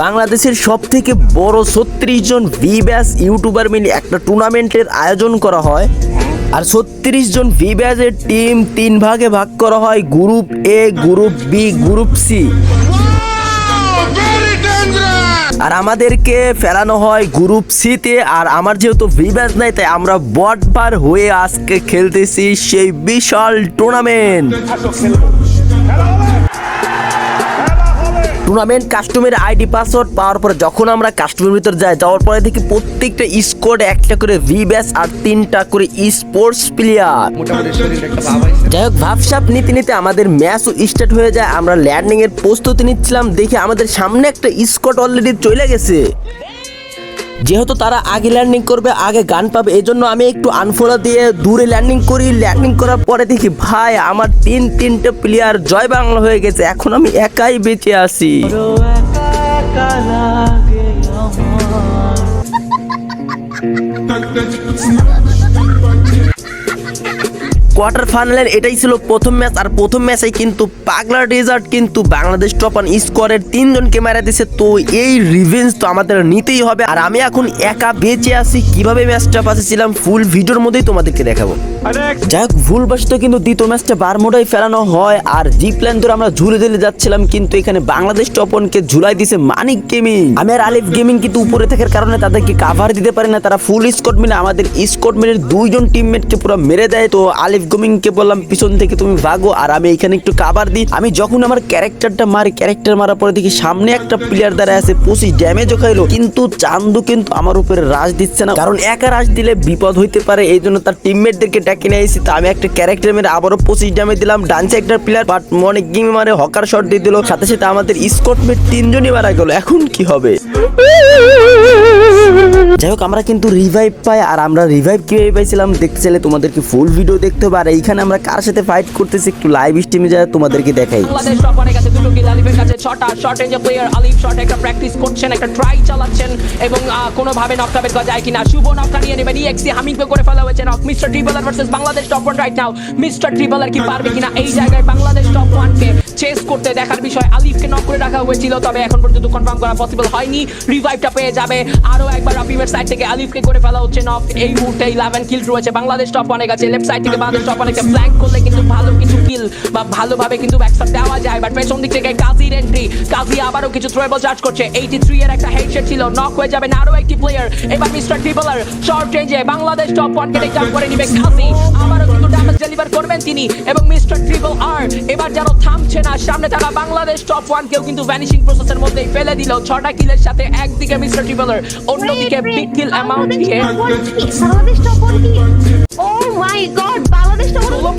বাংলাদেশের সব থেকে বড় ছত্রিশ জন ভি ব্যাস ইউটিউবার মিলে একটা টুর্নামেন্টের আয়োজন করা হয়। আর ছত্রিশ জন ভি ব্যাসের টিম তিন ভাগে ভাগ করা হয়। Group A group B group C আর আমাদেরকে ফেরানো হয় গ্রুপ সিতে আর আমার যেহেতু ভি ব্যাস নাই, তাই আমরা বটবার হয়ে আজকে খেলতেছি সেই বিশাল টুর্নামেন্ট। টুর্নামেন্ট কাস্টমের আইডি পাসওয়ার্ড পাওয়ার পরে যখন আমরা কাস্টমের ভিতর যাই, যাওয়ার পরে দেখি প্রত্যেকটা স্কোয়াড একটা করে ভি ব্যাস আর তিনটা করে স্পোর্টস প্লেয়ার যাই হোক ভাবসাপ নীতি নিতে আমাদের ম্যাচও স্টার্ট হয়ে যায়। আমরা ল্যান্ডিং এর প্রস্তুতি নিচ্ছিলাম, দেখি আমাদের সামনে একটা স্কোয়াড অলরেডি চলে গেছে। যেহেতু তারা আগে ল্যান্ডিং করবে আগে গান পাবে এই জন্য আমি একটু আনফোলা দিয়ে দূরে ল্যান্ডিং করি ল্যান্ডিং করার পরে দেখি ভাই আমার তিন তিনটে প্লেয়ার জয় বাংলা হয়ে গেছে এখন আমি একাই বেঁচে আছি কোয়ার্টার ফাইনালের এটাই ছিল প্রথম ম্যাচ আর প্রথম ম্যাচে কিন্তু পাগলা রেজাল্ট কিন্তু বাংলাদেশ টপান স্কোয়ারের তিনজনকে মারা দিছে তো এই রিভেঞ্জ তো আমাদের নিতেই হবে আর আমি এখন একা বেঁচে আছি কীভাবে ম্যাচটা বাঁচেছিলাম ফুল ভিডিওর মধ্যেই তোমাদেরকে দেখাবো। যাই হোক ভুলবশত কিন্তু দ্বিতীয় ম্যাচটা বারমোডাই ফেলানো হয় আর জি প্ল্যান ধরে আমরা ঝুলে দিলে যাচ্ছিলাম কিন্তু এখানে বাংলাদেশ টপনকে ঝুলাই দিছে মানিক গেমিং আমি আর আলিফ গেমিং কিন্তু উপরে থাকার কারণে তাদেরকে কাভার দিতে পারে না তারা ফুল স্কোয়াড মিলে আমাদের স্কোয়াড মিলে দুইজন টিমমেটকে পুরো মেরে দেয় তো আলিফ গেমিং কে বললাম, পিছন থেকে তুমি ভাগো আর আমি এখানে একটু কাভার দিই। আমি যখন আমার ক্যারেক্টারটা মারি ক্যারেক্টার মারার পরে দেখি সামনে একটা প্লেয়ার দ্বারা আছে, পঁচিশ ড্যামেজও খাইলো। কিন্তু চান্দু কিন্তু আমার উপরে রাজ দিচ্ছে না। কারণ একা রাজ দিলে বিপদ হইতে পারে, এই জন্য তার টিমমেটদেরকে ডেকে নিয়ে এসেছি তো আমি একটা ক্যারেক্টার মেরে আবারও পঁচিশ ড্যামেজ দিলাম। ডান্সে একটা প্লেয়ার বাট মনে গেম মারে, হকার শট দিয়ে দিল। সাথে সাথে আমাদের স্কটমেট তিনজনই মারা গেল। এখন কি হবে? যাই হোক, আমরা কিন্তু রিভাইভ পাই আর আমরা রিভাইভ কীভাবে পাইছিলাম? দেখতে চাইলে তোমাদেরকে ফুল ভিডিও দেখতে হবে। আর এইখানে আমরা কার সাথে ফাইট করতেছি একটু লাইভ স্ট্রিমে যা তোমাদেরকে দেখাই। প্র্যাকটিস করছেন, একটা ট্রাই চালাচ্ছেন এবং কোনোভাবে নকটা বের করা যায় কিনা। শুভ করে ফেলা mister Bangladesh top one right now mister কি পারবে কিনা? এই জায়গায় বাংলাদেশ টপ চেস করতে দেখার বিষয় আলিফকে নক করে রাখা হয়েছিল, তবে এখন পর্যন্ত কনফার্ম করা পসিবল হয়নি। রিভাইভটা পেয়ে যাবে। আরও একবার রাফিমের সাইড থেকে আলিফকে করে ফেলা হচ্ছে নক এই মুহূর্তে ইলেভেন কিল রয়েছে, বাংলাদেশ টপ ওয়ানের কাছে লেফট সাইড থেকে বাংলাদেশ টপ ওয়ানকে ফ্ল্যাঙ্ক করলে কিন্তু ভালো কিছু কিল বা ভালোভাবে কিন্তু ব্যাকস্টার দেওয়া যায়। বাট পেছন দিক থেকে কাজির এন্ট্রি কাজি আবারও কিছু থ্রোয়েবল চার্জ করছে। 83 এর একটা হেডশট ছিল নক হয়ে যাবে না আরও একটি প্লেয়ার এবার মিস্টার ট্রিপলার শর্ট রেঞ্জে বাংলাদেশ টপ ওয়ানকে টেক ডাউন করে নিবে কাজি। ডেলিভার করবেন তিনি এবং মিস্টার ট্রিপল আর এবার যেন থামছে না সামনে তারা বাংলাদেশ টপ ওয়ান কেউ কিন্তু ভ্যানিশিং প্রসেসের মধ্যেই ফেলে দিল। ছটা কিলের সাথে একদিকে মিস্টার ট্রিপলার অন্যদিকে বিগ কিল অ্যামাউন্ট দিয়ে। বাংলাদেশ টপ ওয়ান কি? ও my god Bangladesh top one?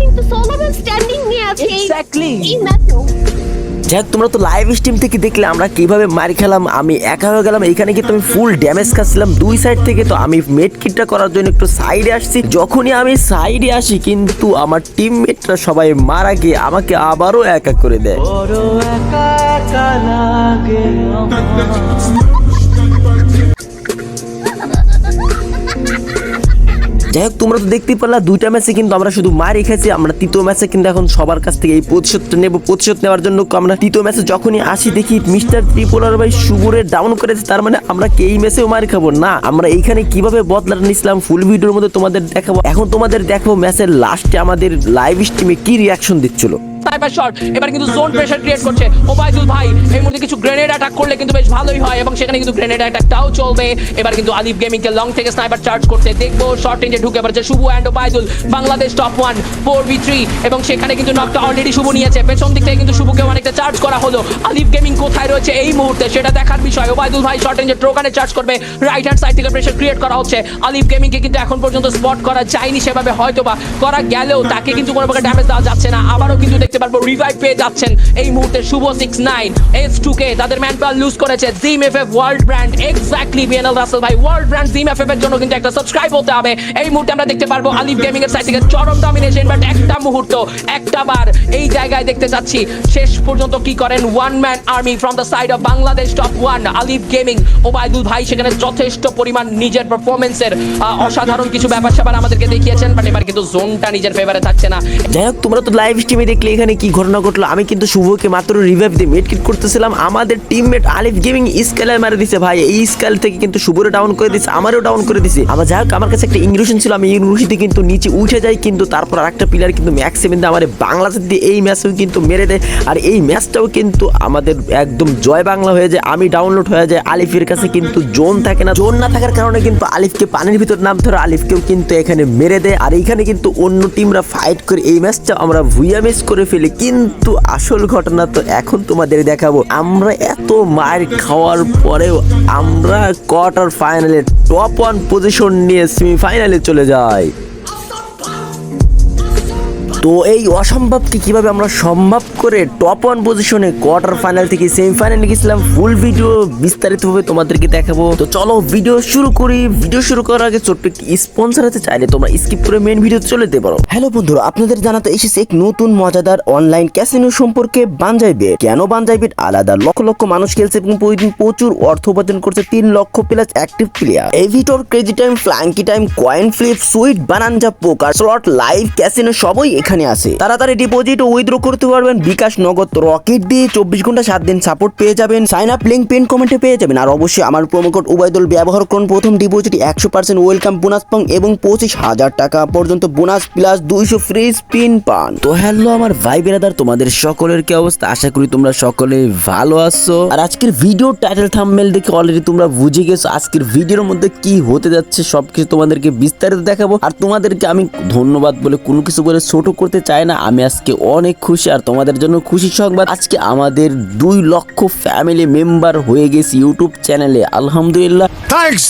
কিন্তু স্ট্যান্ডিং নিয়ে আছে এক্স্যাক্টলি Exactly. এই ম্যাচেও যাই হোক, তোমরা তো লাইভ স্ট্রিম থেকে দেখলে আমরা কীভাবে মারি খেলাম আমি একা হয়ে গেলাম এখানে কিন্তু আমি ফুল ড্যামেজ খাচ্ছিলাম দুই সাইড থেকে তো আমি মেট কিটটা করার জন্য একটু সাইডে আসছি। যখনই আমি সাইডে আসি কিন্তু আমার টিম টিমমেটরা সবাই মারা গিয়ে আমাকে আবারও একা করে দেয়। যাই হোক, তোমরা তো দেখতেই পারলা, দুইটা ম্যাচে কিন্তু আমরা শুধু মারি খেয়েছি আমরা তৃতীয় ম্যাচে কিন্তু এখন সবার কাছ থেকে এই প্রতিশোধটা নেব, প্রতিশোধ নেওয়ার জন্য আমরা তৃতীয় ম্যাচে যখনই আসি, দেখি মিস্টার ত্রিপোলার ভাই সুবরে ডাউন করেছে, তার মানে আমরা কে এই ম্যাচেও মারি খাব? না, আমরা এইখানে কীভাবে বদলাটা নিয়েছিলাম? ফুল ভিডিওর মধ্যে তোমাদের দেখাবো। এখন তোমাদের দেখো ম্যাচের লাস্টে আমাদের লাইভ স্ট্রিমে কি রিয়াকশন দিচ্ছিল? স্নাইপার এবার কিন্তু জোন প্রেসার ক্রিয়েট করছে। ওবায়দুল ভাই এই কিছু গ্রেনেড অ্যাটাক করলে কিন্তু বেশ ভালোই হয় এবং সেখানে কিন্তু গ্রেনেড অ্যাটাকটাও চলবে। এবার কিন্তু আলিফ লং থেকে স্নাইপার চার্জ করতে দেখব। শর্ট রেঞ্জে ঢুকে and Obaidul, Bangladesh top one four B three এবং সেখানে কিন্তু নকটা অলরেডি শুভ নিয়েছে। পেছন দিক থেকে কিন্তু অনেকটা চার্জ করা হলো। আলিফ গেমিং কোথায় রয়েছে এই মুহূর্তে? সেটা দেখার বিষয়। ওবায়দুল ভাই শর্ট রেঞ্জে ট্রোকানে চার্জ করবে। রাইট হ্যান্ড সাইড থেকে প্রেসার ক্রিয়েট করা হচ্ছে। আলিফ গেমিং কে কিন্তু এখন পর্যন্ত স্পট করা যায়নি সেভাবে হয়তো বা করা গেলেও তাকে কিন্তু কোনো প্রকার ড্যামেজ দেওয়া যাচ্ছে না। আবারও কিন্তু দেখতে পারব রিভাইভ পেয়ে যাচ্ছেন এই মুহূর্তে Shuvo six nine S two K তাদের ম্যান পাওয়ার লুজ করেছে Jim F F world brand exactly BNL Rasel ভাই world brand Jim F F এর জন্য কিন্তু একটা সাবস্ক্রাইব হতে হবে। এই মুহূর্তে আমরা দেখতে পারব আলিফ গেমিং এর সাইড থেকে চরম ডমিনেশন বাট একটা মুহূর্ত, একটা বার এই জায়গায় দেখতে যাচ্ছি। শেষ পর্যন্ত কি করেন? One man army from the side of Bangladesh top one Alif gaming Obaidul ভাই, সেখানে যথেষ্ট পরিমাণ নিজের পারফরমেন্সের অসাধারণ কিছু ব্যাপার স্যাপার আমাদেরকে দেখিয়েছেন বাট এবার কিন্তু জোনটা নিজের ফেভারে থাকছে না। যাই হোক, তোমরা তো লাইভ স্ট্রিমে দেখলে এখানে এখানে কি ঘটনা ঘটলো? আমি কিন্তু শুভকে মাত্র রিভাইভ দিয়ে মেডকিট করতেছিলাম। আমাদের টিমমেট আলিফ গেমিং স্কেলার মারে দিছে ভাই। এই স্কেল থেকে কিন্তু শুভরে ডাউন করে দিছে, আমারও ডাউন করে দিছে। আবার যাই হোক, আমার কাছে একটা ইংরেশন ছিল, আমি ইংরেজিতে কিন্তু নিচে উঠে যাই, কিন্তু তারপর আরেকটা প্লেয়ার কিন্তু ম্যাক্স সেভেন দিয়ে আমার বাংলাদেশ দিয়ে এই ম্যাচেও কিন্তু মেরে দেয়। আর এই ম্যাচটাও কিন্তু আমাদের একদম জয় বাংলা হয়ে যায়, আমি ডাউনলোড হয়ে যায়, আলিফের কাছে কিন্তু জোন থাকে না। জোন না থাকার কারণে কিন্তু আলিফকে পানির ভিতর নাম ধরে আলিফকেও কিন্তু এখানে মেরে দেয়। আর এইখানে কিন্তু অন্য টিমরা ফাইট করে এই ম্যাচটা আমরা ভুইয়া মিস করে ফেলি, কিন্তু আসল ঘটনা তো এখন তোমাদের দেখাবো। আমরা এত মার খাওয়ার পরেও আমরা কোয়ার্টার ফাইনালে টপ ওয়ান পজিশন নিয়ে সেমিফাইনালে চলে যাই। তো এই অসম্ভবকে কীভাবে আমরা সম্ভব করে টপ ওয়ান পজিশনে কোয়ার্টার ফাইনাল থেকে সেমিফাইনালে গেছিলাম ফুল ভিডিও বিস্তারিতভাবে তোমাদেরকে দেখাবো। তো চলো ভিডিও শুরু করি। ভিডিও শুরু করার আগে ছোট্ট একটি স্পন্সর হতে চাইলে তোমরা স্কিপ করে মেন ভিডিও চলে যেতে পারো। হ্যালো বন্ধুরা, আপনাদের জানাতে এসেছে এক নতুন মজাদার অনলাইন ক্যাসিনো সম্পর্কে বানজাই বেট কেন বানজাই বেট আলাদা লক্ষ লক্ষ মানুষ খেলছে এবং প্রতিদিন প্রচুর অর্থ উপার্জন করছে তিন লক্ষ plus active player aviator crazy time funky time coin flip sweet bonanza poker slot live casino সবই এখানে আছে। তাড়াতাড়ি ডিপোজিট ও উইথড্র করতে পারবেন। বিকাশ নগদ রকেট দিয়ে চব্বিশ ঘণ্টা সাত দিন সাপোর্ট পেয়ে যাবেন। সাইন আপ লিঙ্ক পিন কমেন্টে পেয়ে যাবেন। আর অবশ্যই আমার কোড উবাইদুল ব্যবহার করুন। প্রথম ডিপোজিট একশো পার্সেন্ট ওয়েলকাম বোনাস পান এবং পঁচিশ হাজার টাকা পর্যন্ত বোনাস প্লাস দুইশো ফ্রি স্পিন পান। তো হ্যালো আমার ভাই বেরাদার, তোমাদের সকলের কি অবস্থা? আশা করি তোমরা সকলে ভালো আছো। আর আজকের ভিডিও টাইটেল থাম্বনেল দেখে অলরেডি তোমরা বুঝে গেছো আজকের ভিডিওর মধ্যে কি হতে যাচ্ছে, সবকিছু তোমাদেরকে বিস্তারিত দেখাবো। আর তোমাদেরকে আমি ধন্যবাদ বলে কোনো কিছু বলে ছোট করতে চায় না, আমি আজকে অনেক খুশি আর তোমাদের জন্য খুশি সংবাদ আজকে আমাদের দুই লক্ষ ফ্যামিলি মেম্বার হয়ে গেছি ইউটিউব চ্যানেলে, আলহামদুলিল্লাহ Thanks.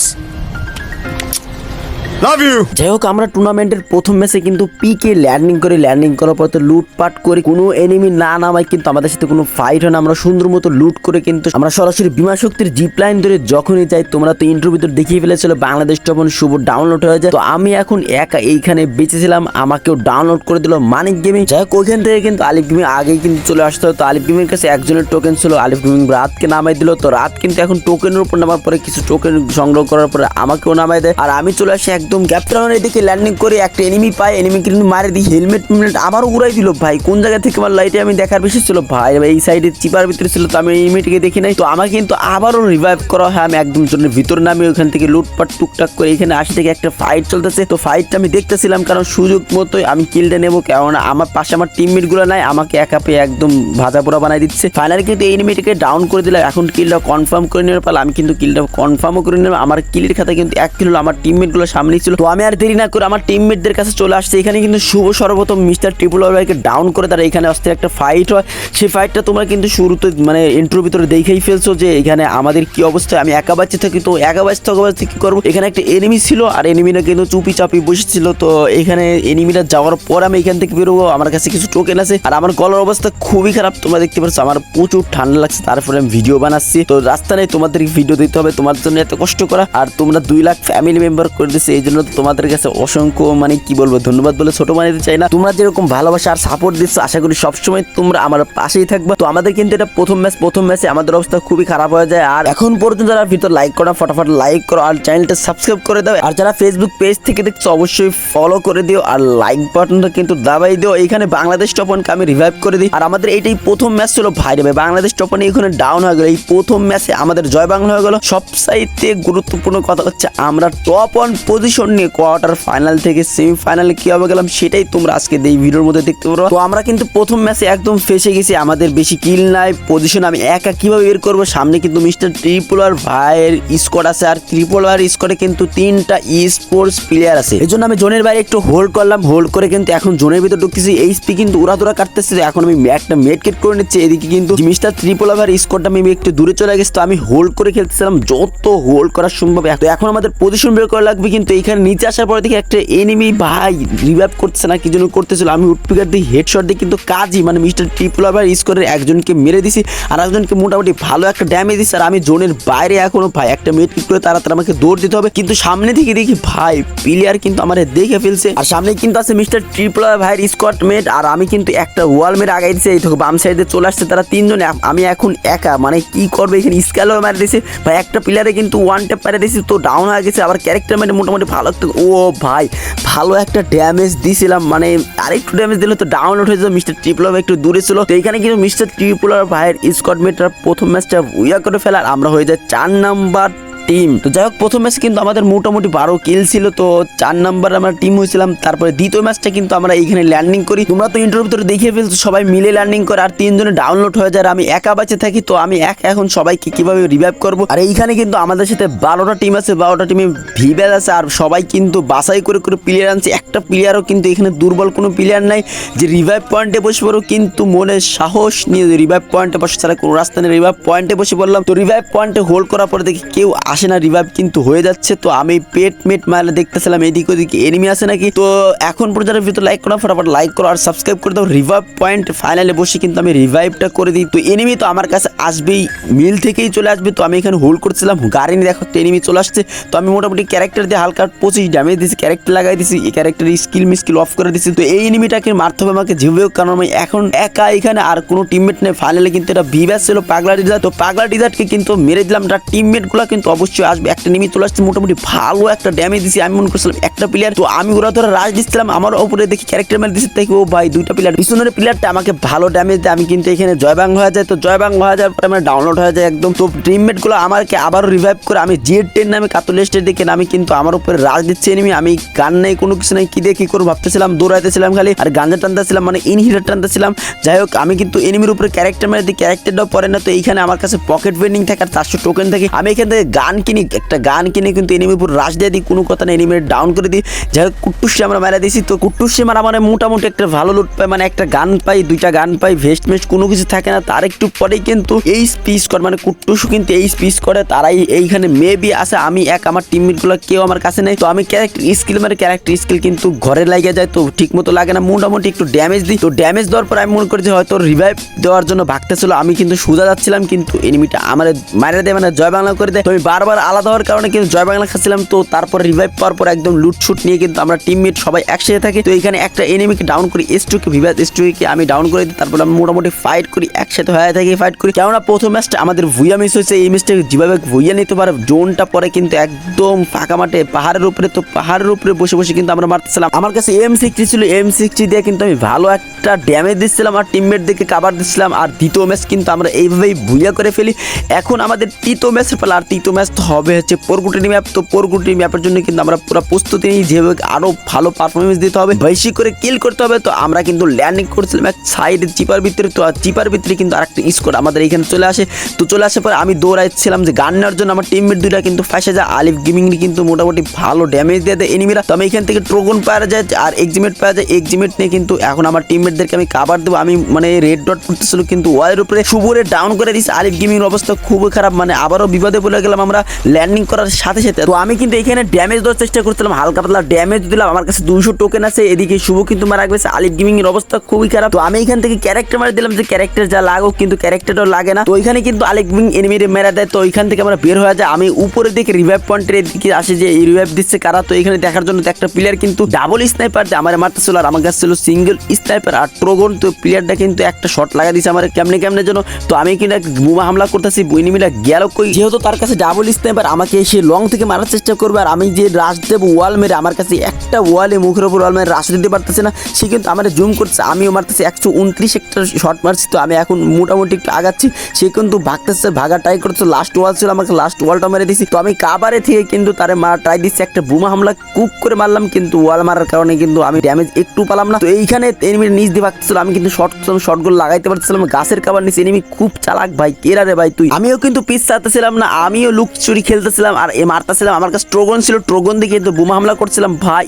Love you. যাই হোক আমরা টুর্নামেন্টের প্রথম ম্যাচে কিন্তু পিকে ল্যান্ডিং করে ল্যান্ডিং করার পর তো লুটপাট করে কোনো এনিমি না নামায় কিন্তু আমাদের সাথে কোনো ফাইট হয় না। আমরা সুন্দর মতো লুট করে কিন্তু আমরা সরাসরি বিমা শক্তির জিপ লাইন ধরে যখনই যাই, তোমরা তো ইন্টারভিউ দেখিয়ে ফেলেছিল, বাংলাদেশ তখন শুভ ডাউনলোড হয়ে যায়। তো আমি এখন একা এইখানে বেঁচেছিলাম আমাকেও ডাউনলোড করে দিল মানিক গেমিং যাই হোক ওইখান থেকে কিন্তু আলিফ গেমিং আগেই কিন্তু চলে আসতে হতো আলিফ গেমিংয়ের কাছে একজনের টোকেন ছিল, আলিফ গেমিং রাতকে নামাই দিল। তো রাত কিন্তু এখন টোকেনের উপর নামার পরে কিছু টোকেন সংগ্রহ করার পরে আমাকেও নামাই দেয়। আর আমি চলে আসি একদম ক্যাপ্টানের দিকে ল্যান্ডিং করে একটা এনিমি পাই এনিমি কিন্তু মারে দিই হেলমেট মেলমেট আবারও উড়াই দিল। ভাই, কোন জায়গা থেকে আমার লাইটে আমি দেখার বিষয় ছিল? ভাই, এই সাইডে চিপার ভিতরে ছিল, তো আমি এনিমিটিকে দেখি নাই। তো আমাকে কিন্তু আবারও রিভাইভ করা হয়। আমি একদম জনের ভিতর নামে, ওখান থেকে লুটপাট টুকটাক করে এখানে আসি থেকে একটা ফাইট চলতেছে। তো ফাইটটা আমি দেখতেছিলাম, কারণ সুযোগ মতোই আমি কিলটা নেব। কারণ আমার পাশে আমার টিমমেটগুলো নাই, আমাকে একা পেয়ে একদম ভাজা পোড়া বানাই দিচ্ছে। ফাইনালি কিন্তু এই এনিমিটিকে ডাউন করে দিলাম। এখন কিলটা কনফার্ম করে নেওয়ার পাল, আমি কিন্তু কিলটা কনফার্মও করে নিলাম। আমার কিলের খাতা কিন্তু এক কিলো আমার টিমমেটগুলো সামনেই ছিল তো আমি আর দেরি না করে আমার টিমমেটদের কাছে চলে আসছে। এখানে কিন্তু শুভ সর্বপ্রথম মিস্টার ট্রিপুল ভাইকে ডাউন করে তারা এখানে অস্থির একটা ফাইট হয়। সেই ফাইটটা তোমরা কিন্তু শুরুতে মানে ইন্ট্রোর ভিতরে দেখেই ফেলছো যে এখানে আমাদের কি অবস্থা। আমি একা বাচ্চা থাকি, তো একা বাচ্চা বাচ্চা কি করব? এখানে একটা এনিমি ছিল আর এনিমিটা কিন্তু চুপি চাপি বসেছিল। তো এখানে এনিমিটা যাওয়ার পর আমি এখান থেকে বেরোবো। আমার কাছে কিছু টোকেন আছে। আর আমার গলার অবস্থা খুবই খারাপ। তোমরা দেখতে পাচ্ছ আমার প্রচুর ঠান্ডা লাগছে। তারপরে আমি ভিডিও বানাচ্ছি। তো রাস্তা নেই তোমাদের ভিডিও দিতে হবে। তোমার জন্য এত কষ্ট করা। আর তোমরা দুই লাখ ফ্যামিলি মেম্বার করে দিচ্ছে এই জন্য তোমাদের কাছে অসংখ্য মানে কি বলব, ধন্যবাদ বলে ছোট বানাতে চাই না। তোমরা যেরকম ভালোবাসা আর সাপোর্ট দিচ্ছ, আশা করি সবসময় তোমরা আমার পাশেই থাকবে। তো আমাদের কিন্তু এটা প্রথম ম্যাচ প্রথম ম্যাচে আমাদের অবস্থা খুবই খারাপ হয়ে যায়। আর এখন পর্যন্ত যারা ভিতর লাইক করো ফটাফট লাইক করো আর চ্যানেলটা সাবস্ক্রাইব করে দাও। আর যারা ফেসবুক পেজ থেকে দেখছ, অবশ্যই ফলো করে দিও আর লাইক বাটনটা কিন্তু দাবাই দিও। এখানে বাংলাদেশ টপনকে আমি রিভাইভ করে দিই। আর আমাদের এইটাই প্রথম ম্যাচ ছিল, ভাই রে বাংলাদেশ টপন এখানে ডাউন হয়ে গেল। এই প্রথম ম্যাচে আমাদের জয় বাংলা হয়ে গেল। সবসাইতে গুরুত্বপূর্ণ কথা হচ্ছে, আমরা টপ ওয়ান পজিশন নিয়ে কোয়ার্টার ফাইনাল থেকে সেমিফাইনালে কীভাবে গেলাম সেটাই তোমরা আজকে এই ভিডিওর মধ্যে দেখতে পারো। তো আমরা কিন্তু প্রথম ম্যাচে একদম ফেসে গেছি, আমাদের বেশি কিল নাই পজিশন আমি একা কীভাবে বের করব, সামনে কিন্তু মিস্টার ট্রিপোলার ভাইয়ের স্কোয়াড আছে আর ট্রিপোলার স্কোয়াডে কিন্তু তিনটা ই স্পোর্টস প্লেয়ার আছে। এই জন্য আমি জোনের বাইরে একটু হোল্ড করলাম হোল্ড করে কিন্তু এখন জোনের ভিতর ঢুকতেছি এইচপি কিন্তু উড়া দুরা কাটতেছে এখন আমি একটা মেড কেট করে নিচ্ছি, এদিকে কিন্তু মিস্টার ট্রিপোলার ভাইয়ের স্কোয়াডটা আমি একটু দূরে চলে গেছে, তো আমি হোল্ড করে খেলতেছিলাম, যত হোল্ড করা সম্ভব এখন আমাদের পজিশন বের করা লাগবে কিন্তু এখানে নিচে আসার পরে দেখি একটা এনিমি ভাই রিভাইভ করতেছে না, কি জন্য করতেছিল। আমি উটপিকার দিয়ে হেডশট দিয়ে কিন্তু কাজই মানে মিস্টার ট্রিপল আবার স্কোরের একজনকে মেরে দিছি, আর একজনকে মোটামুটি ভালো একটা ড্যামেজ দিচ্ছে আর আমি জোনের বাইরে এখনও, ভাই, একটা মেট করে তাড়াতাড়ি আমাকে দৌড় দিতে হবে। কিন্তু সামনে থেকে দেখি, ভাই প্লেয়ার কিন্তু আমার দেখে ফেলছে। আর সামনে কিন্তু আছে মিস্টার ট্রিপল ভাইয়ের স্কোয়াড মেট আর আমি কিন্তু একটা ওয়াল মেরে আগাই দিচ্ছে এই থেকে বাম সাইডে চলে আসছে তারা তিনজন। আমি এখন একা মানে কি করবে? এখানে স্ক্যালও মারে দিছে। ভাই, একটা প্লেয়ারে কিন্তু ওয়ান ট্যাপ মেরে দিয়েছি তো ডাউন হয়ে গেছে। আবার ক্যারেক্টার মেরে মোটামুটি ভালো একটা ও ভাই, ভালো একটা ড্যামেজ দিছিলাম মানে আরেকটু ড্যামেজ দিলে তো ডাউনলোড হয়ে যেত, মিস্টার ট্রিপলার একটু দূরে ছিল। তো এখানে কিন্তু মিস্টার ট্রিপলার ভাইয়ের স্কট মেটার প্রথম ম্যাচটা উইয়া করে ফেলার আমরা হয়ে যাই চার নাম্বার টিম তো যাই হোক, প্রথম ম্যাচে কিন্তু আমাদের মোটামুটি বারো কিল ছিল, তো চার নাম্বার আমরা টিম হয়েছিলাম। তারপরে দ্বিতীয় ম্যাচটা কিন্তু আমরা এইখানে ল্যান্ডিং করি। তোমরা তো ইন্টারভিউ ভিতরে দেখিয়ে ফেলছো, সবাই মিলে ল্যান্ডিং করে আর তিনজনে ডাউনলোড হয়ে যায়। আমি একা বাঁচে থাকি, তো আমি এক এখন সবাইকে কীভাবে রিভাইভ করব? আর এইখানে কিন্তু আমাদের সাথে বারোটা টিম আছে, বারোটা টিমে ভিভেল আছে, আর সবাই কিন্তু বাছাই করে করে প্লেয়ার আনছে। একটা প্লেয়ারও কিন্তু এখানে দুর্বল কোনো প্লেয়ার নাই, যে রিভাইভ পয়েন্টে বসে পড়ো কিন্তু মনে সাহস নিয়ে রিভাইভ পয়েন্টে বসে ছাড়া কোনো রাস্তা নেই রিভাইভ পয়েন্টে বসে পড়লাম। তো রিভাইভ পয়েন্টে হোল্ড করার পরে দেখি কেউ আসে না রিভাইভ কিন্তু হয়ে যাচ্ছে। তো আমি পেট মেট মারলে দেখতেছিলাম এদিক ওদিক এনিমি আছে নাকি? তো এখন পর্যন্ত ভিতরে লাইক করা, ফটাফট লাইক করো আর সাবস্ক্রাইব করে দাও। রিভাইভ পয়েন্ট ফাইনালে বসে কিন্তু আমি রিভাইভটা করে দিই। তো এনিমি তো আমার কাছে আসবেই মিল থেকেই চলে আসবে। তো আমি এখানে হোল্ড করছিলাম, গাড়ি নিয়ে দেখো তো এনিমি চলে আসছে। তো আমি মোটামুটি ক্যারেক্টার দিয়ে হালকা পঁচিশ ড্যামেজ দিয়েছি ক্যারেক্টার লাগাই দিয়েছি, এই ক্যারেক্টার স্কিল মিস্কিল অফ করে দিয়েছি। তো এই এনিমিটাকে মারতে হবে আমাকে যেভাবে কারণ আমি এখন একা এখানে আর কোনো টিমমেট নেই। ফাইনালে কিন্তু এটা ভিভাস ছিল, পাগলা ডিজার্ট। তো পাগলা ডিজার্টকে কিন্তু মেরে দিলাম তার টিমমেটগুলো কিন্তু অবশ্যই আসবে। একটা নিমি চলে আসছে, মোটামুটি ভালো একটা ড্যামেজ দিছি। আমি মনে করছিলাম একটা প্লেয়ার তো আমি ওরা ধরে রাজ দিচ্ছিলাম আমার উপরে দেখি ক্যারেক্টার মেরে দিচ্ছে দেখি, ও ভাই, দুইটা প্লেয়ার পিছনের প্লেয়ারটা আমাকে ভালো ড্যামেজ দেয়। আমি কিন্তু এখানে জয়বাং হয়ে যায়, তো জয়বাং হয়ে যাওয়ার পরে আমার ডাউনলোড হয়ে যায় একদম। তো টিমমেটগুলো আমাকে আবারও রিভাইভ করে, আমি জেড টেন নামে কাতুল কাতুলেস্টের দিকে নামি কিন্তু আমার উপরে রাজ দিচ্ছে এনিমি আমি গান নেই, কোনো কিছু নেই, কি দিয়ে কি করব ভাবতেছিলাম, দৌড়াইতেছিলাম খালি, আর গাঞ্জা টানতেছিলাম মানে ইনহিলার টানতেছিলাম। যাই হোক, আমি কিন্তু এনিমির উপরে ক্যারেক্টার মেরে দিই ক্যারেক্টারটাও পরে না, তো এইখানে আমার কাছে পকেট বেন্ডিং থাকে আর চারশো টোকেন থাকে। আমি এখান থেকে গান কিনি, একটা গান কিনে কিন্তু এনিমির উপর রাশ দিয়ে দিই, কোনো কথা নেই এনিমির ডাউন করে দিই। যাই হোক কুট্টুসে আমরা মেরে দিয়েছি। তো কুট্টুসে মারা মানে মোটামুটি একটা ভালো লুট পাই মানে একটা গান পাই, দুইটা গান পাই, ভেস্ট মেস্ট কোনো কিছু থাকে না। তার একটু পরেই কিন্তু এই স্পিচ করে মানে কুট্টুসু কিন্তু এই স্পিচ করে, তারাই এইখানে মেবি আসে আমি এক, আমার টিমমেটগুলো কেউ আমার কাছে নেই। তো আমি ক্যারেক্টার স্কিল মানে ক্যারেক্টার স্কিল কিন্তু ঘরে লাগে যায়, তো ঠিক মতো লাগে না। মোটামুটি একটু ড্যামেজ দিই। তো ড্যামেজ দেওয়ার পর আমি মনে করি যে হয়তো রিভাইভ দেওয়ার জন্য ভাগতেছিল। আমি কিন্তু সোজা যাচ্ছিলাম, কিন্তু এনিমিটা আমার মারা দেয় মানে জয় বাংলা করে দেয়। তো আমি বারবার আলাদা হওয়ার কারণে কিন্তু জয় বাংলা খাচ্ছিলাম তো তারপর রিভাইভ পাওয়ার পর একদম লুটশুট নিয়ে কিন্তু আমরা টিমমেট সবাই একসাথে থাকি। তো এখানে একটা এনিমিকে ডাউন করি এসটুকে ভিভাস এসটুকে আমি ডাউন করে দিই, তারপর আমি মোটামুটি ফাইট করি, একসাথে হয়ে থাকি ফাইট করি। কেননা প্রথম ম্যাচটা আমাদের ভুইয়া মিস হয়েছে, এই ম্যাচটা যেভাবে ভুইয়া নিতে পারে জোনটা পরে কিন্তু একদম ফাঁকা মাঠে, পাহাড়ের উপরে, তো পাহাড়ের উপরে বসে বসে কিন্তু আমরা মারতেছিলাম। আমার কাছে এম সিক্সটি ছিল এম সিক্সটি দিয়ে কিন্তু আমি ভালো একটা ড্যামেজ দিচ্ছিলাম, আর টিমমেট দিকে কাবার দিচ্ছিলাম, আর দ্বিতীয় ম্যাচ কিন্তু আমরা এইভাবেই ভুইয়া করে ফেলি। এখন আমাদের তৃতীয় ম্যাচের পালা, আর তৃতীয় ম্যাচ হবে হচ্ছে পরগুটি ম্যাপ। তো পরগুটি ম্যাপের জন্য কিন্তু আমরা পুরো প্রস্তুতি নিই, যেভাবে আরও ভালো পারফরমেন্স দিতে হবে। বেশি করে কিল করতে হবে, তো আমরা কিন্তু ল্যান্ডিং করছিলাম এক সাইডে চিপার ভিতরে। তো চিপার ভিতরে কিন্তু আরেকটা স্কোর আমাদের এখানে চলে আসে। তো চলে আসার পরে আমি দৌড়াচ্ছিলাম যে গান নেওয়ার জন্য আমার টিমমেট দুইটা কিন্তু ফাঁসে যায়। আলিফ গেমিং কিন্তু মোটামুটি ভালো ড্যামেজ দিয়ে দেয় এনিমিরা তো আমি এখান থেকে ট্রোগন পাওয়া যায় আর এক্সিমেট পাওয়া যায় এক্সিমেট নিয়ে কিন্তু এখন আমার টিমমেটদেরকে আমি কাবার দেবো। আমি মানে রেড ডট করতেছিল কিন্তু ওয়ালের উপরে। শুভরে ডাউন করে দিয়েছি আলিফ গেমিং অবস্থা খুবই খারাপ। মানে আবারও বিপদে পড়ে গেলাম আমরা। ল্যান্ডিং করার সাথে সাথে তো আমি কিন্তু এখানে ড্যামেজ দেওয়ার চেষ্টা করছিলাম, হালকা পাতলা ড্যামেজ দিলাম। আমার কাছে দুশো টোকেন আছে, এদিকে শুভ কিন্তু মারা গেছে, আলিফ গেমিং এর অবস্থা খুবই খারাপ। তো আমি এখান থেকে ক্যারেক্টার মারা দিলাম যে ক্যারেক্টার যা লাগুক, কিন্তু ক্যারেক্টারটাও লাগে না। তো ওইখানে কিন্তু আলিফ গেমিং এনিমির মেরা দেয়, তো ওইখান থেকে আমরা বের হয়ে যায় আমি উপরের দিকে রিভাইভ পয়েন্টের দিকে আসে যে রিভাইভ দিচ্ছে কারা, তো এখানে দেখার জন্য একটা প্লেয়ার কিন্তু ডাবল স্নাইপার যে আমার মারতেছিল, আর আমার কাছে ছিল সিঙ্গেল স্নাইপার আর ট্রোগন তো প্লেয়ারটা কিন্তু একটা শট লাগা দিছে আমার কেমনে কেমনে জন্য তো আমি কিন্তু বোমা হামলা করতেছি বইনিমিটা গেল কই? যেহেতু তার কাছে ডাবল স্নাইপার আমাকে সে লং থেকে মারার চেষ্টা করবে, আর আমি যে রাশ দেব ওয়াল মেরে আমার কাছে একটা ওয়ালে মুখের উপর ওয়াল মেরে রাশ দিতে পারতেছে না, সে কিন্তু আমার জুম করছে, আমিও মারতেছি, একশো উনত্রিশ একটা শট মারছি, তো আমি এখন মোটামুটি একটু আগাচ্ছি, সে কিন্তু ভাগতেছে, ভাগা ট্রাই করছে লাস্ট ওয়াল ছিল, আমাকে লাস্ট ওয়ালটা মেরে দিছি তো আমি কাবারে থেকে কিন্তু তারে মারা ট্রাই দিচ্ছি, একটা বোমা হামলা কুক করে মারলাম, কিন্তু ওয়াল মারার কারণে কিন্তু আমি ড্যামেজ একটু পালাম না, তো এইখানে এনিমির নিচ দিয়ে ভাগতেছিল, আমি কিন্তু শর্ট শর্টগুলো লাগাইতে পারছিলাম, গাছের কাবার নিচে এনিমি খুব চালাক ভাই কেরা রে ভাই তুই? আমিও কিন্তু পিস চাচ্তেছিলাম না, আমিও লুক চুরি খেলতেছিলাম আর মারতেছিলাম। আমার কাছে ট্রোগন ছিল ট্রোগন দিয়ে কিন্তু বোমা হামলা করছিলাম। ভাই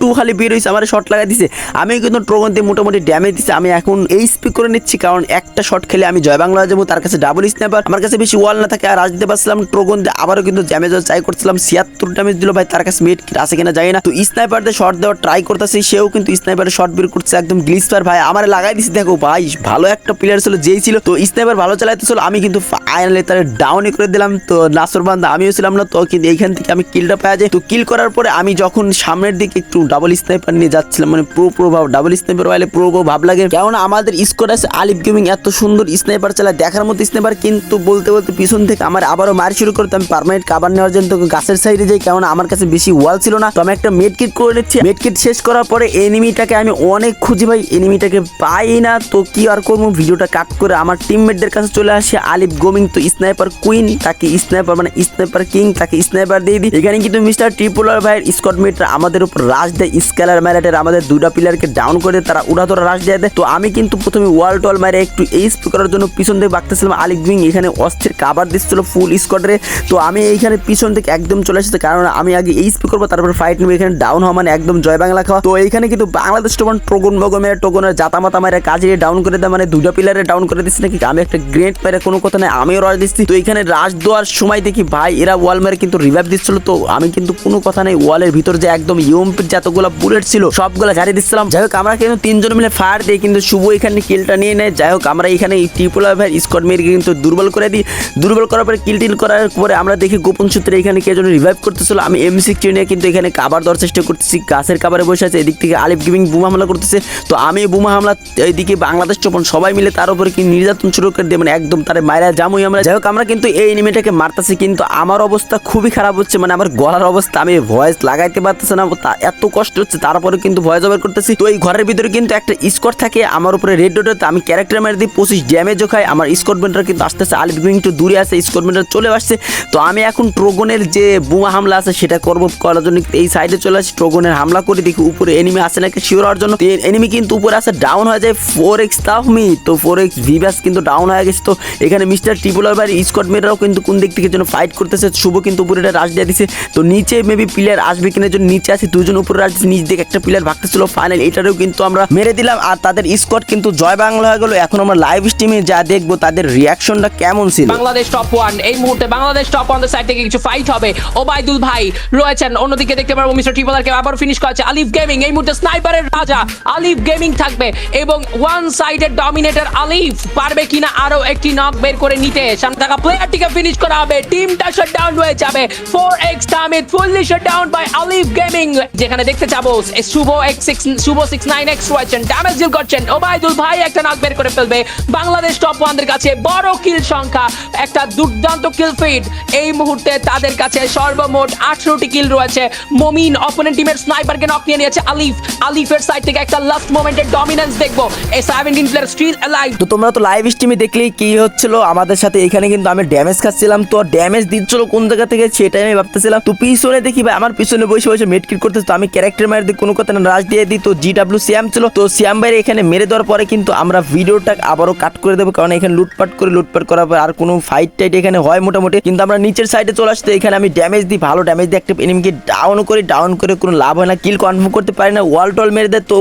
একটু খালি বের হয়েছে আমার শট লাগা দিছে। আমি কিন্তু ট্রোগন দিয়ে মোটামুটি ড্যামেজ দিছে। আমি এখন এই স্পিক করে নিচ্ছি, কারণ একটা শট খেলে আমি জয় বাংলা যাব, তার কাছে ডাবল স্ন্যাপার আমার কাছে বেশি ওয়াল না থাকে, আর রাজ দিতে পারছিলাম ট্রোগন দিয়ে আবারও কিন্তু ড্যামেজ ট্রাই করছিলাম, ছিয়াত্তর ড্যামেজ দিল ভাই, তার কাছে মেট আছে কিনা যায় না। তো স্নাইপার দিয়ে শট দেওয়ার ট্রাই করতেছি, সেও কিন্তু স্নাইপারের শট বের করছে একদম গ্লিসপার ভাই, আমার লাগাই দিছি, দেখো ভাই, ভালো একটা প্লেয়ার ছিল, যেই ছিল, তো স্নাইপার ভালো চালাইতে ছিল আমি কিন্তু ফাইনালি তার ডাউনই করে দিলাম, তো নাসর বান্দা, আমিও ছিলাম না, তো কিন্তু এইখান থেকে আমি কিলটা পাওয়া যায়। তো কিল করার পরে আমি যখন সামনের দিকে একটু ডাবল স্নাইপার নিয়ে যাচ্ছিলাম মানে প্রো প্রো ভাব ডাবল স্নাইপার ওয়াইলে প্রো প্রো ভাব লাগে। কেননা আমাদের স্কোয়াড আছে, আলিফ গেমিং এত সুন্দর স্নাইপার চালায়, দেখার মতো স্নাইপার কিন্তু বলতে বলতে পিছন থেকে আমার আবারও মার শুরু করতে, আমি পারমানেন্ট কাবার নেওয়ার জন্য গাছের সাইডে যাই, কেননা আমার কাছে বেশি ওয়াল ছিল না। তো আমি একটা মেড কিট করে নিচ্ছি মেড কিট শেষ করার পরে এনিমিটাকে আমি অনেক খুঁজি ভাই এনিমিটাকে পাই না, তো কি আর করব? ভিডিওটা কাট করে আমার টিমমেটদের কাছে চলে আসে, আলিফ গোমিং তো স্নাইপার কুইন তাকে স্নাইপার মানে স্নাইপার কিং তাকে স্নাইপার দিয়ে দিই। এখানে কিন্তু মিস্টার ট্রিপুলার ভাইয়ের স্কট মিটার আমাদের উপর রাশ দেয় স্কেলার ম্যারেটের আমাদের দুটা প্লেয়ারকে ডাউন করে তারা উড়াধরা রাশ দিয়ে দেয়। তো আমি কিন্তু প্রথমে ওয়াল টল মারে একটু এইচপি করার জন্য পিছন থেকে বাগতেছিলাম। আলিফ গোমিং এখানে অস্থির কাবার দিচ্ছিল ফুল স্কোয়াডে তো আমি এইখানে পিছন থেকে একদম চলে এসেছি, কারণ আমি আগে এই এইচপি করব, তারপর ফাইট নেব, এখানে ডাউন হওয়া মানে একদম জয় বাংলা খাওয়া। তো এইখানে কিন্তু বাংলাদেশ টোকন টোকন বগন মেরে টোকনের জাতা মাতা মেরে কাজে ডাউন করে দেয় মানে দুটা পিলারে ডাউন করে দিচ্ছি নাকি? আমি একটা গ্রেট মেরে কোনো কথা নাই, আমিও রাশ দিচ্ছি। তো এখানে রাশ দেওয়ার সময় দেখি ভাই, এরা ওয়াল মেরে কিন্তু রিভাইভ দিচ্ছিল। তো আমি কিন্তু কোনো কথা নেই ওয়ালের ভিতর যে একদম ইউএমপির যতগুলো বুলেট ছিল, সবগুলো গাড়ি দিচ্ছিলাম। যাই হোক, আমরা কিন্তু তিনজন মিলে ফায়ার দিই কিন্তু শুভ এখানে কিলটা নিয়ে নেয়। যাই হোক, আমরা এখানে ট্রিপল ভাই স্কট মেরে কিন্তু দুর্বল করে দিই। দুর্বল করার পরে কিল টিল করার পরে আমরা দেখি গোপন সূত্রে এখানে কে যেন রিভাইভ করতেছিল। আমি এম সিক্সটি নিয়ে কিন্তু এখানে কাবার দেওয়ার চেষ্টা করতেছি। গাছের কাবারে বসে আছে, এদিক থেকে আলিফ গেমিং বুমা হামলা করতেছে। তো আমি বুমা হামলা এইদিকে বাংলাদেশ চপন সবাই মিলে তার উপরে কি নির্যাতন শুরু করে দিয়ে মানে একদম তার মায়েরা জামুই আমরা। যাই হোক, আমরা কিন্তু এই এনিমিটাকে মারতেছি, কিন্তু আমার অবস্থা খুবই খারাপ হচ্ছে। মানে আমার গলার অবস্থা, আমি ভয়েস লাগাইতে পারতেছি না। এত কষ্ট হচ্ছে তারপরে কিন্তু ভয়েস ওভার করতেছি। তো এই ঘরের ভিতরে কিন্তু একটা স্কট থাকে, আমার উপরে রেড ডোটে আমি ক্যারেক্টার মেরে দিই, পঁচিশ ড্যামেজও খাই। আমার স্কটমেন্টার কিন্তু আস্তে আস্তে গেমিং একটু দূরে আছে স্কটমেন্টার চলে আসছে। তো আমি এখন ট্রোগনের যে বোমা হামলা আছে, সেটা করব করার জন্য এই সাইডে চলে আসি ট্রোগনের হামলা করে, দেখি উপরে এনিমি আসে নাকি শিওর হওয়ার জন্য। এনিমি কিন্তু উপরে আসে ডাউন হয়ে যায় ফোর এক্স তাহমি তো ফোর এক্স ভিভাস কিন্তু ডাউন হয়ে গেছে। তো এখানে মিস্টার টিপুলার বাড়ি স্কট কিন্তু কোন দিক থেকে যেন ফাইট করতেছে, শুভ কিন্তু উপরে রাশ দিয়ে দিছে। তো নিচে মেবি প্লেয়ার আসবে কিনা জন্য নিচে আছে, দুজন উপরে দিচ্ছে দিকে একটা প্লেয়ার ভাগতেছিল ফাইনাল এটারেও কিন্তু আমরা মেরে দিলাম। আর তাদের স্কট কিন্তু জয় বাংলা হয়ে গেল। এখন আমরা লাইভ স্ট্রিমে যা দেখব, তাদের রিয়াকশনটা কেমন ছিল? বাংলাদেশ টপ ওয়ান এই মুহূর্তে বাংলাদেশ টপ ওয়ান সাইড থেকে কিছু ফাইট হবে। ওবায়দুল ভাই রয়েছেন, অন্যদিকে দেখতে পারব মিস্টার ট্রিপলারকে আবার ফিনিশ করেছে আলিফ গেমিং এই মুহূর্তে স্নাইপারের রাজা আলিফ গেমিং থাকবে এবং ওয়ান সাইডের ডমিনেটর আলিফ পারবে কিনা আরও একটি নক বের করে নিতে। সামনে থাকা প্লেয়ারটিকে ফিনিশ করা হবে। টিমটা শাট ডাউন হয়ে যাবে। 4x দামে fully shut down by Alif gaming যেখানে দেখতে যাব। Shuvo X six Shuvo six nine X রয়েছেন ড্যামেজ ডিল করছেন। ওবায়দুল ভাই একটা নক বের করে ফেলবে। বাংলাদেশ টপ ওয়ানদের কাছে বড় কিল সংখ্যা। একটা দুর্দান্ত কিল ফিড এই মুহূর্তে তাদের কাছে সর্বমোট আঠারোটি কিল রয়েছে। মমিন অপোনেন্ট টিমের স্নাইপারকে নক নিয়ে নিয়েছে আলিফ। আলিফের সাইড থেকে একটা লাস্ট মোমেন্টের ডমিনেন্স দেখব। এই সেভেন্টিন প্লেয়ার স্টিল অ্যালাইভ তো তোমরা তো লাইভ স্ট্রিমে দেখলেই কি হচ্ছিল? আমাদের সাথে এখানে কিন্তু আমি ড্যামেজ খাচ্ছিলাম। তো ড্যামেজ দিচ্ছিল কোন জায়গা থেকে? সেটাই আমি ভাবতেছিলাম। তো পিছনে দেখি ভাই, আমার পিছনে বসে বসে মেটকিট করতেছে। তো আমি ক্যারেক্টার মারি দিই কোনো কথা না, রাজ দিয়ে দিই। তো জি ডাব্লিউ সিয়াম ছিল। তো সিয়াম ভাই এখানে মেরে দেওয়ার পরে কিন্তু আমরা ভিডিওটা আবারও কাট করে দেবো, কারণ এখানে লুটপাট করে লুটপাট করার পর আর কোনো ফাইট টাইট এখানে হয় মোটামুটি। কিন্তু আমরা নিচের সাইডে চলে আসতে এখানে আমি ড্যামেজ দিই, ভালো ড্যামেজ দিই একটা এনিমিকে ডাউন করি ডাউন করে কোনো লাভ হয় না কিল কনফার্ম করতে পারি না ওয়াল টল মেরে দেয়। তো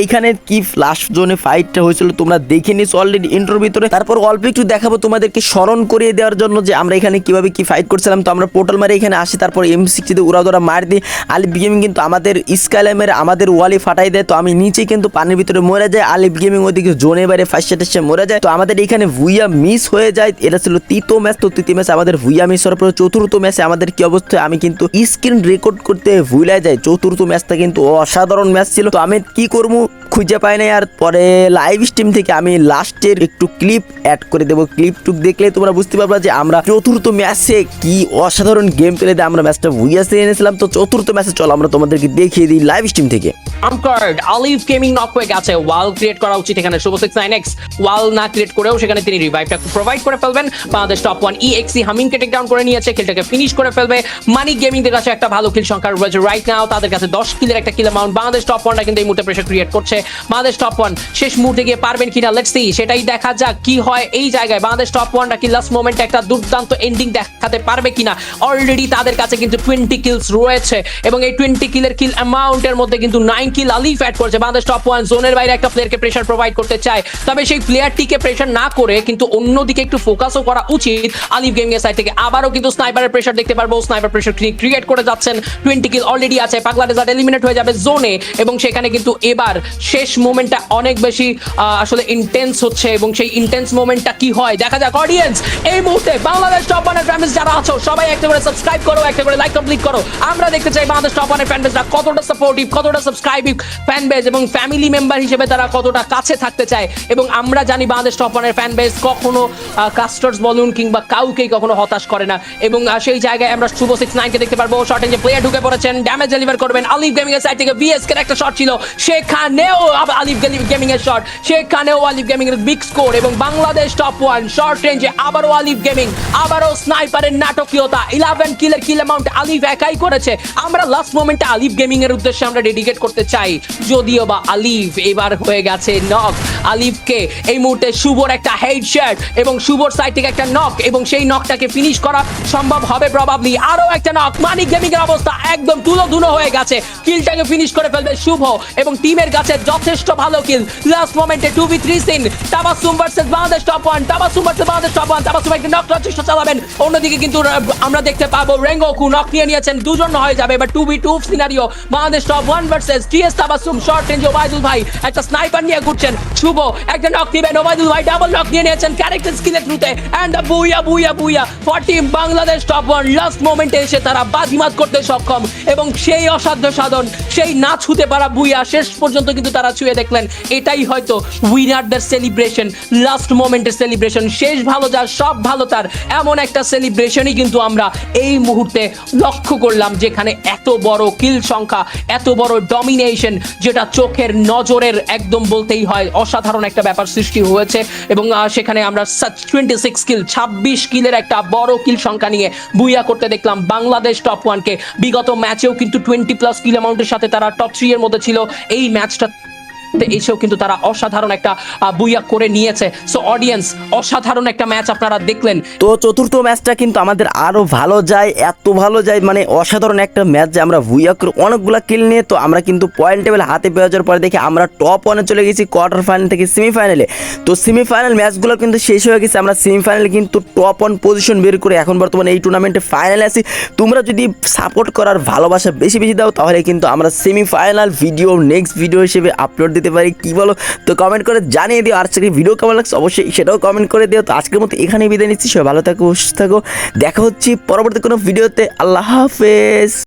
এইখানে কি লাস্ট জোনে ফাইটটা হয়েছিল তোমরা দেখে নিস অলরেডি ইন্ট্রোর ভিতরে। তারপর অল্প একটু দেখাবো তোমাদেরকে স্মরণ করিয়ে দেওয়ার জন্য যে আমরা এখানে কীভাবে কি ফাইট করছিলাম। তো আমরা পোর্টাল মারে এখানে আসি, তারপর এম সিক্সটিতে উড়া ধরা মার দিই। আলিফ গেমিং কিন্তু আমাদের স্কাইলামের আমাদের ওয়ালি ফাটাই দেয়, তো আমি নিচে কিন্তু পানির ভিতরে মরে যায় আলিফ গেমিং ওদিকে জোনে বাইরে ফার্স্ট টেস্টে মরে যায়। তো আমাদের এখানে ভুইয়া মিস হয়ে যায়, এটা ছিল তৃতীয় ম্যাচ তো তৃতীয় ম্যাচ আমাদের ভুইয়া মিস হওয়ার পরে চতুর্থ ম্যাচে আমাদের কি অবস্থা, আমি কিন্তু স্ক্রিন রেকর্ড করতে ভুলে যাই। চতুর্থ ম্যাচটা কিন্তু অসাধারণ ম্যাচ ছিল। তো আমি কি করব, খুঁজে পাই নাই আর পরে লাইভ স্ট্রিম থেকে আমি লাস্টের একটু ক্লিপ অ্যাড করে দেবো। ক্লিপ টুক দেখলে তোমরা বুঝতে পারবা যে আমরা চতুর্থ ম্যাচে কি অসাধারণ গেম খেলে দিয়ে আমরা ম্যাচটা ভুইয়াসে এনেছিলাম। তো চতুর্থ ম্যাচে চলো, আমরা তোমাদেরকে দেখিয়ে দিই লাইভ স্ট্রিম থেকে। আমকার্ড আলিফ গেমিং নক হয়ে গেছে ওয়াল ক্রিয়েট করা উচিত এখানে Shuvo six nine X wall না ক্রিয়েট করেও সেখানে তিনি রিভাইভটা প্রোভাইড করে ফেলবেন। বাংলাদেশ টপ ওয়ান ডাউন করে নিয়েছে। খেলটাকে ফিনিশ করে ফেলবে। কাছে একটা ভালো সংখ্যা রয়েছে রাইট নাও তাদের কাছে দশ কিলের একটা কিল অ্যামাউন্ট বাংলাদেশ টপ ওয়ানটা কিন্তু এই মুহূর্তে প্রেশার ক্রিয়েট করছে। বাংলাদেশ টপ ওয়ান শেষ মুহূর্তে গিয়ে পারবেন কিনা? লেটস সি সেটাই দেখা যাক কি হয় এই জায়গায়। বাংলাদেশ টপ ওয়ানটা কি লাস্ট মোমেন্টে একটা দুর্দান্ত এন্ডিং দেখাতে পারবে কিনা? অলরেডি তাদের কাছে কিন্তু টোয়েন্টি কিলস রয়েছে। এবং এই টোয়েন্টি কিলের কিল অ্যামাউন্টের মধ্যে কিন্তু নাইন কিল আলিফ অ্যাড করেছে। বাংলাদেশ টপ ওয়ান জোনের বাইরে একটা প্লেয়ারকে প্রেশার প্রোভাইড করতে চায়। তবে সেই প্লেয়ারটিকে প্রেশার না করে কিন্তু অন্যদিকে একটু ফোকাসও করা উচিত। আলিফ গেমিং এর সাইড থেকে আবারও কিন্তু স্নাইপারের প্রেশার দেখতে পারব। স্নাইপার প্রেশার ক্রিয়েট করে যাচ্ছেন। টোয়েন্টি কিল অলরেডি আছে। পাগলা রেজাল্ট এলিমিনেট হয়ে যাবে জোনে এবং সেখানে কিন্তু এবার শেষ মোমেন্টটা অনেক বেশি আসলে ইন্টেন্স হচ্ছে এবং সেই ইন্টেন্স মোমেন্টটা কি হয়? দেখা যাক অডিয়েন্স এই মুহূর্তে বাংলাদেশ টপ ওয়ানের ফ্যামিলি যারা আছো, সবাই একটা করে সাবস্ক্রাইব করো, একটা করে লাইক কমপ্লিট করো। আমরা দেখতে চাই বাংলাদেশ টপ ওয়ানের ফ্যান কত কতটা সাপোর্টিভ কতটা সাবস্ক্রাইবিং ফ্যান বেজ এবং ফ্যামিলি মেম্বার হিসেবে তারা কতটা কাছে থাকতে চায় এবং আমরা জানি বাংলাদেশ টপ ওয়ানের ফ্যান বেজ কখনো কাস্টার্স বলুন কিংবা কাউকেই কখনো হতাশ করে না এবং সেই জায়গায় আমরা শুভ সিক্স নাইনকে দেখতে পারব। শর্ট যে প্লেয়ার ঢুকে পড়েছেন ড্যামেজ ডেলিভার করবেন। আলিফ গেমিং এর সাইড থেকে বিএসকে একটা শট ছিল। সেখানেও আলিফ গেমিং এর শট সেখানেও আলিফ গেমিং এর বিগ স্কোর এবং বাংলাদেশ টপ ওয়ান শর্ট রেঞ্জে আবারও আলিফ গেমিং আবারও স্নাইপারের নাটকীয়তা। ইলেভেন কিলের কিল অ্যামাউন্ট আলিফ একাই করেছে। আমরা লাস্ট মোমেন্টে আলিফ গেমিং এর উদ্দেশ্যে আমরা ডেডিকেট করতে চাই। যদিও বা আলিফ এবার হয়ে গেছে নক আলিফকে এই মুহূর্তে শুভর একটা হেড শট এবং শুভর সাইড থেকে একটা নক এবং সেই নকটাকে ফিনিশ করা সম্ভব হবে প্রবাবলি আরও একটা নক মানিক গেমিং এর অবস্থা একদম তুলো ধুলো হয়ে গেছে। কিলটাকে ফিনিশ করে ফেলবে শুভ এবং টিমের কাছে যথেষ্ট ভালো কিল লাস্ট মোমেন্টে two B three scene Tabassum versus Bangladesh top one Tabassum versus Bangladesh top one Tabassum একটা নক করার চেষ্টা চালাবেন। অন্যদিকে কিন্তু আমরা দেখতে পাবো রেঙ্গোকু নক নিয়ে নিয়েছেন। দুজন হয়ে যাবে। এবার two B two scenario Bangladesh top one versus TS Tabassum short range Obaidul ভাই। একটা স্নাইপার নিয়ে ঘুরছেন, শুভ। একটা নক দিবেন, ওবায়দুল ভাই ডাবল নক নিয়ে নিয়েছেন ক্যারেক্টার স্কিলের থ্রুতে and booyah booyah booyah for team Bangladesh top one last মোমেন্টে এসে তারা বাজিমাত করতে সক্ষম। এবং সেই অসাধ্য সাধন, সেই না ছুতে পারা বুইয়া শেষ পর্যন্ত কিন্তু তারা ছুঁয়ে দেখলেন। এটাই হয়তো উইনারদের সেলিব্রেশন লাস্ট মোমেন্টের সেলিব্রেশন শেষ ভালো যার, সব ভালো তার। এমন একটা সেলিব্রেশনই কিন্তু আমরা এই মুহূর্তে লক্ষ্য করলাম, যেখানে এত বড় কিল সংখ্যা এত বড় ডমিনেশন যেটা চোখের নজরের একদম বলতেই হয়। অসাধারণ একটা ব্যাপার সৃষ্টি হয়েছে এবং সেখানে আমরা টোয়েন্টি সিক্স কিল ছাব্বিশ কিলের একটা বড় কিল সংখ্যা নিয়ে বুইয়া করতে দেখলাম। বাংলাদেশ টপ ওয়ানকে বিগত ম্যাচেও কিন্তু টোয়েন্টি প্লাস কিল অ্যামাউন্টের সাথে তারা টপ থ্রি এর মধ্যে ছিল। এই ম্যাচটা এসেও কিন্তু তারা অসাধারণ একটা বুইয়া করে নিয়েছে। সো অডিয়েন্স অসাধারণ একটা ম্যাচ আপনারা দেখলেন। তো চতুর্থ ম্যাচটা কিন্তু আমাদের আরও ভালো যায়, এত ভালো যায় মানে অসাধারণ একটা ম্যাচ যে আমরা বুইয়া করে অনেকগুলো কিল নিয়ে, তো আমরা কিন্তু পয়েন্ট টেবিল হাতে পেয়ে যাওয়ার পরে দেখি আমরা টপ ওয়ানে চলে গেছি কোয়ার্টার ফাইনাল থেকে সেমিফাইনালে তো সেমিফাইনাল ম্যাচগুলো কিন্তু শেষ হয়ে গেছে, আমরা সেমিফাইনালে কিন্তু টপ ওয়ান পজিশন বের করে এখন বর্তমানে এই টুর্নামেন্টে ফাইনালে আছি। তোমরা যদি সাপোর্ট করার ভালোবাসা বেশি বেশি দাও, তাহলে কিন্তু আমরা সেমিফাইনাল ভিডিও নেক্সট ভিডিও হিসেবে আপলোড দিতে পারি, কি বলো? তো কমেন্ট করে জানিয়ে দিও, আর আজকের ভিডিও কেমন লাগছে অবশ্যই সেটাও কমেন্ট করে দিও। তো আজকের মতো এখানে বিদায় নিচ্ছি, সবাই ভালো থাকো, সুস্থ থাকো। দেখা হচ্ছে পরবর্তী কোনো ভিডিওতে আল্লাহ হাফেজ।